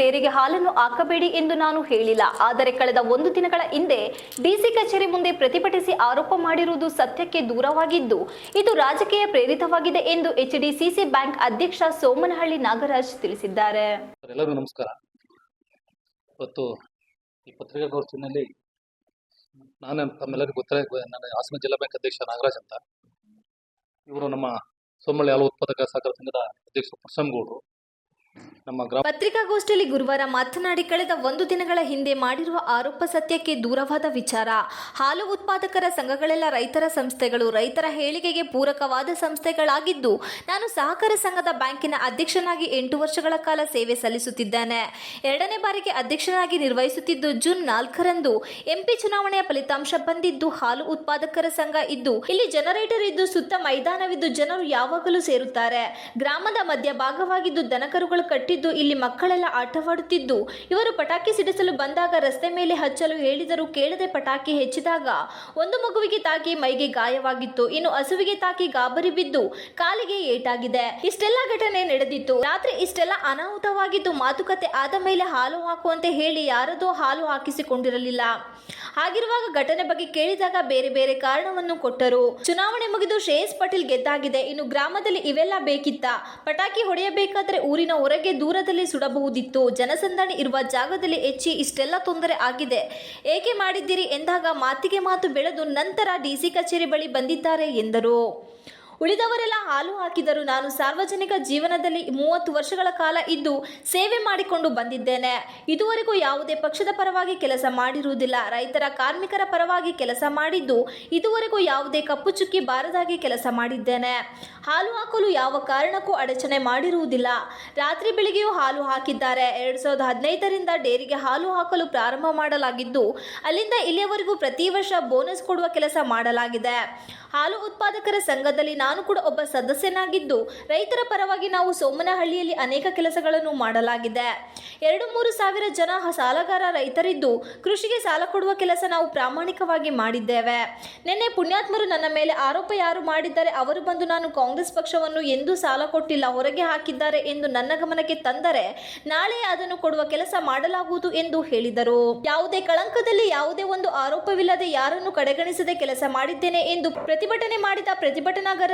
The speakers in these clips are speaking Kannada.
ಡೇರಿಗೆ ಹಾಲನ್ನು ಹಾಕಬೇಡಿ ಎಂದು ನಾನು ಹೇಳಿಲ್ಲ. ಆದರೆ ಕಳೆದ ಒಂದು ದಿನಗಳ ಹಿಂದೆ ಡಿಸಿ ಕಚೇರಿ ಮುಂದೆ ಪ್ರತಿಭಟಿಸಿ ಆರೋಪ ಮಾಡಿರುವುದು ಸತ್ಯಕ್ಕೆ ದೂರವಾಗಿದ್ದು, ಇದು ರಾಜಕೀಯ ಪ್ರೇರಿತವಾಗಿದೆ ಎಂದು ಎಚ್ಡಿಸಿಸಿ ಬ್ಯಾಂಕ್ ಅಧ್ಯಕ್ಷ ಸೋಮನಹಳ್ಳಿ ನಾಗರಾಜ್ ತಿಳಿಸಿದ್ದಾರೆ. ಎಲ್ಲರಿಗೂ ನಮಸ್ಕಾರ. ಇವತ್ತು ಈ ಪತ್ರಿಕಾಗೋಷ್ಠಿನಲ್ಲಿ ನಾನು ತಮ್ಮೆಲ್ಲರಿಗೂ ಗೊತ್ತಾಗ ನನ್ನ ಹಾಸನ ಜಿಲ್ಲಾ ಬ್ಯಾಂಕ್ ಅಧ್ಯಕ್ಷ ನಾಗರಾಜ್ ಅಂತ. ಇವರು ನಮ್ಮ ಸೋಮಳ್ಳಿ ಹಾಲು ಉತ್ಪಾದಕ ಸಹಕಾರ ಸಂಘದ ಅಧ್ಯಕ್ಷ ಪರಶಂಗೌಡರು ನಮ್ಮ ಪತ್ರಿಕಾಗೋಷ್ಠಿಯಲ್ಲಿ ಗುರುವಾರ ಮಾತನಾಡಿ ಕಳೆದ ಒಂದು ದಿನಗಳ ಹಿಂದೆ ಮಾಡಿರುವ ಆರೋಪ ಸತ್ಯಕ್ಕೆ ದೂರವಾದ ವಿಚಾರ. ಹಾಲು ಉತ್ಪಾದಕರ ಸಂಘಗಳೆಲ್ಲ ರೈತರ ಸಂಸ್ಥೆಗಳು, ರೈತರ ಹೇಳಿಕೆಗೆ ಪೂರಕವಾದ ಸಂಸ್ಥೆಗಳಾಗಿದ್ದು, ನಾನು ಸಹಕಾರ ಸಂಘದ ಬ್ಯಾಂಕಿನ ಅಧ್ಯಕ್ಷನಾಗಿ ಎಂಟು ವರ್ಷಗಳ ಕಾಲ ಸೇವೆ ಸಲ್ಲಿಸುತ್ತಿದ್ದೇನೆ. ಎರಡನೇ ಬಾರಿಗೆ ಅಧ್ಯಕ್ಷನಾಗಿ ನಿರ್ವಹಿಸುತ್ತಿದ್ದು ಜೂನ್ ನಾಲ್ಕರಂದು. ಎಂಪಿ ಚುನಾವಣೆಯ ಫಲಿತಾಂಶ ಬಂದಿದ್ದು ಹಾಲು ಉತ್ಪಾದಕರ ಸಂಘ ಇದ್ದು, ಇಲ್ಲಿ ಜನರೇಟರ್ ಇದ್ದು ಸುತ್ತ ಮೈದಾನವಿದ್ದು ಜನರು ಯಾವಾಗಲೂ ಸೇರುತ್ತಾರೆ. ಗ್ರಾಮದ ಮಧ್ಯ ಭಾಗವಾಗಿದ್ದು ದನಕರುಗಳು ಕಟ್ಟಿದ್ದು, ಇಲ್ಲಿ ಮಕ್ಕಳೆಲ್ಲ ಆಟವಾಡುತ್ತಿದ್ದು. ಇವರು ಪಟಾಕಿ ಸಿಡಿಸಲು ಬಂದಾಗ ರಸ್ತೆ ಮೇಲೆ ಹಚ್ಚಲು ಹೇಳಿದರೂ ಕೇಳದೆ ಪಟಾಕಿ ಹೆಚ್ಚಿದಾಗ ಒಂದು ಮಗುವಿಗೆ ತಾಕಿ ಮೈಗೆ ಗಾಯವಾಗಿತ್ತು. ಇನ್ನು ಹಸುವಿಗೆ ತಾಕಿ ಗಾಬರಿ ಬಿದ್ದು ಕಾಲಿಗೆ ಏಟಾಗಿದೆ. ಇಷ್ಟೆಲ್ಲ ಘಟನೆ ನಡೆದಿತ್ತು. ರಾತ್ರಿ ಇಷ್ಟೆಲ್ಲ ಅನಾಹುತವಾಗಿದ್ದು ಮಾತುಕತೆ ಆದ ಮೇಲೆ ಹಾಲು ಹಾಕುವಂತೆ ಹೇಳಿ ಯಾರದೋ ಹಾಲು ಹಾಕಿಸಿಕೊಂಡಿರಲಿಲ್ಲ. ಹಾಗಿರುವಾಗ ಘಟನೆ ಬಗ್ಗೆ ಕೇಳಿದಾಗ ಬೇರೆ ಬೇರೆ ಕಾರಣವನ್ನು ಕೊಟ್ಟರು. ಚುನಾವಣೆ ಮುಗಿದು ಶ್ರೇಯಸ್ ಪಟೇಲ್ ಗೆದ್ದಾಗಿದೆ. ಇನ್ನು ಗ್ರಾಮದಲ್ಲಿ ಇವೆಲ್ಲ ಬೇಕಿತ್ತ? ಪಟಾಕಿ ಹೊಡೆಯಬೇಕಾದ್ರೆ ಊರಿನ ಹೊರಗೆ ದೂರದಲ್ಲಿ ಸುಡಬಹುದಿತ್ತು. ಜನಸಂದಣಿ ಇರುವ ಜಾಗದಲ್ಲಿ ಹೆಚ್ಚಿ ಇಷ್ಟೆಲ್ಲ ತೊಂದರೆ ಆಗಿದೆ. ಏಕೆ ಮಾಡಿದ್ದೀರಿ ಎಂದಾಗ ಮಾತಿಗೆ ಮಾತು ಬೆಳೆದು ನಂತರ ಡಿಸಿ ಕಚೇರಿ ಬಳಿ ಬಂದಿದ್ದಾರೆ ಎಂದರು. ಉಳಿದವರೆಲ್ಲ ಹಾಲು ಹಾಕಿದರು ನಾನು ಸಾರ್ವಜನಿಕ ಜೀವನದಲ್ಲಿ ಮೂವತ್ತು ವರ್ಷಗಳ ಕಾಲ ಇದ್ದು ಸೇವೆ ಮಾಡಿಕೊಂಡು ಬಂದಿದ್ದೇನೆ. ಇದುವರೆಗೂ ಯಾವುದೇ ಪಕ್ಷದ ಪರವಾಗಿ ಕೆಲಸ ಮಾಡಿರುವುದಿಲ್ಲ. ರೈತರ ಕಾರ್ಮಿಕರ ಪರವಾಗಿ ಕೆಲಸ ಮಾಡಿದ್ದು ಇದುವರೆಗೂ ಯಾವುದೇ ಕಪ್ಪು ಚುಕ್ಕಿ ಬಾರದಾಗಿ ಕೆಲಸ ಮಾಡಿದ್ದೇನೆ. ಹಾಲು ಹಾಕಲು ಯಾವ ಕಾರಣಕ್ಕೂ ಅಡಚಣೆ ಮಾಡಿರುವುದಿಲ್ಲ. ರಾತ್ರಿ ಬೆಳಿಗ್ಗೆಯೂ ಹಾಲು ಹಾಕಿದ್ದಾರೆ. ಎರಡು ಸಾವಿರದ ಹದಿನೈದರಿಂದ ಡೇರಿಗೆ ಹಾಲು ಹಾಕಲು ಪ್ರಾರಂಭ ಮಾಡಲಾಗಿದ್ದು, ಅಲ್ಲಿಂದ ಇಲ್ಲಿಯವರೆಗೂ ಪ್ರತಿ ವರ್ಷ ಬೋನಸ್ ಕೊಡುವ ಕೆಲಸ ಮಾಡಲಾಗಿದೆ. ಹಾಲು ಉತ್ಪಾದಕರ ಸಂಘದಲ್ಲಿ ನಾನು ಕೂಡ ಒಬ್ಬ ಸದಸ್ಯನಾಗಿದ್ದು, ರೈತರ ಪರವಾಗಿ ನಾವು ಸೋಮನಹಳ್ಳಿಯಲ್ಲಿ ಅನೇಕ ಕೆಲಸಗಳನ್ನು ಮಾಡಲಾಗಿದೆ. ಎರಡು ಮೂರು ಸಾವಿರ ಜನ ಸಾಲಗಾರ ರೈತರಿದ್ದು, ಕೃಷಿಗೆ ಸಾಲ ಕೊಡುವ ಕೆಲಸ ನಾವು ಪ್ರಾಮಾಣಿಕವಾಗಿ ಮಾಡಿದ್ದೇವೆ. ನಿನ್ನೆ ಪುಣ್ಯಾತ್ಮರು ನನ್ನ ಮೇಲೆ ಆರೋಪ ಯಾರು ಮಾಡಿದ್ದಾರೆ, ಅವರು ಬಂದು ನಾನು ಕಾಂಗ್ರೆಸ್ ಪಕ್ಷವನ್ನು ಎಂದೂ ಸಾಲ ಕೊಟ್ಟಿಲ್ಲ, ಹೊರಗೆ ಹಾಕಿದ್ದಾರೆ ಎಂದು ನನ್ನ ಗಮನಕ್ಕೆ ತಂದರೆ ನಾಳೆ ಅದನ್ನು ಕೊಡುವ ಕೆಲಸ ಮಾಡಲಾಗುವುದು ಎಂದು ಹೇಳಿದರು. ಯಾವುದೇ ಕಳಂಕದಲ್ಲಿ ಯಾವುದೇ ಒಂದು ಆರೋಪವಿಲ್ಲದೆ ಯಾರನ್ನು ಕಡೆಗಣಿಸದೆ ಕೆಲಸ ಮಾಡಿದ್ದೇನೆ ಎಂದು ಪ್ರತಿಭಟನೆ ಮಾಡಿದ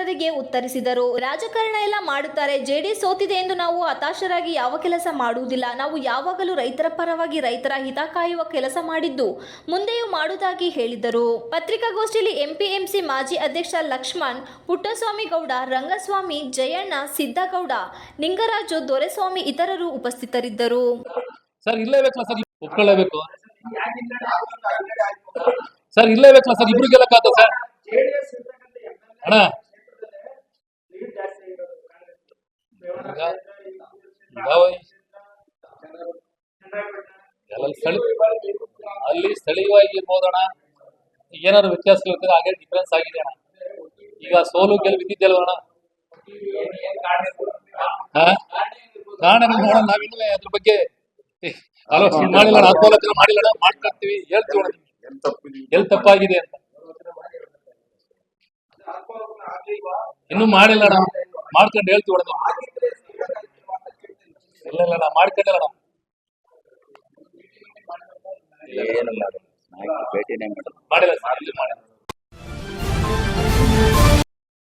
ಪ್ರತಿಭಟನಾಗಾರರಿಗೆ ಉತ್ತರಿಸಿದರು. ರಾಜಕಾರಣ ಎಲ್ಲ ಮಾಡುತ್ತಾರೆ. ಜೆಡಿಎಸ್ ಸೋತಿದೆ ಎಂದು ನಾವು ಹತಾಶರಾಗಿ ಯಾವ ಕೆಲಸ ಮಾಡುವುದಿಲ್ಲ. ನಾವು ಯಾವಾಗಲೂ ರೈತರ ಪರವಾಗಿ ರೈತರ ಹಿತ ಕಾಯುವ ಕೆಲಸ ಮಾಡಿದ್ದು ಮುಂದೆಯೂ ಮಾಡುವುದಾಗಿ ಹೇಳಿದರು. ಪತ್ರಿಕಾಗೋಷ್ಠಿಯಲ್ಲಿ ಎಂಪಿಎಂಸಿ ಮಾಜಿ ಅಧ್ಯಕ್ಷ ಲಕ್ಷ್ಮಣ್ ಪುಟ್ಟಸ್ವಾಮಿ ಗೌಡ ರಂಗಸ್ವಾಮಿ ಜಯಣ್ಣ ಸಿದ್ದಗೌಡ ನಿಂಗರಾಜು ದೊರೆಸ್ವಾಮಿ ಇತರರು ಉಪಸ್ಥಿತರಿದ್ದರು. ಸರ್ ಇಲ್ಲೇಬೇಕಲ್ಲ ಸರ್? ಒಪ್ಕೊಳ್ಳೇಬೇಕು. ಸರ್ ಇಲ್ಲೇಬೇಕಲ್ಲ ಸರ್? ಇಬ್ರು ಗೆಲ್ಲಕ್ಕಾದ ಸರ್? ಅಣ್ಣ ಈಗ ಯಾವ ಎಲ್ಲ ಸ್ಥಳ ಅಲ್ಲಿ ಸ್ಥಳೀಯವಾಗಿ ಇರ್ಬೋದಣ ಏನಾದ್ರು ವ್ಯತ್ಯಾಸಗಳಿರ್ತದೆ ಹಾಗೆ ಡಿಫ್ರೆನ್ಸ್ ಆಗಿದೆ ಅಣ್ಣ. ಈಗ ಸೋಲು ಗೆಲುವು ಇದ್ದಿದ್ದಲ್ವ ಅಣ್ಣ? ಹಾ? ಕಾರಣ ನೋಡೋಣ ನಾವಿನ್ನೂ ಅದ್ರ ಬಗ್ಗೆ. ಆಲೋಚನೆ ಮಾಡಿಲ್ಲ ಆತ್ಮಾಲೋಚನೆ ಮಾಡಿಲ್ಲ ಮಾಡ್ಕೊಳ್ತೀವಿ ಹೇಳ್ತೀವಿ. ಎಲ್ಲಿ ತಪ್ಪಾಗಿದೆ ಅಂತ. ಇನ್ನೂ ಮಾಡಿಲ್ಲ ಮಾಡ್ಕೊಂಡು ಹೇಳ್ತೀವಿ ಅಣ್ಣ ನಿಮ್ಗೆ. ಇಲ್ಲ ಇಲ್ಲ ಅಣ್ಣ ಮಾಡ್ಕೊಂಡಿಲ್ಲ ಅಣ್ಣ ಏನು ಮಾಡೋದು ನಾಯಕ ಭೇಟಿನೇ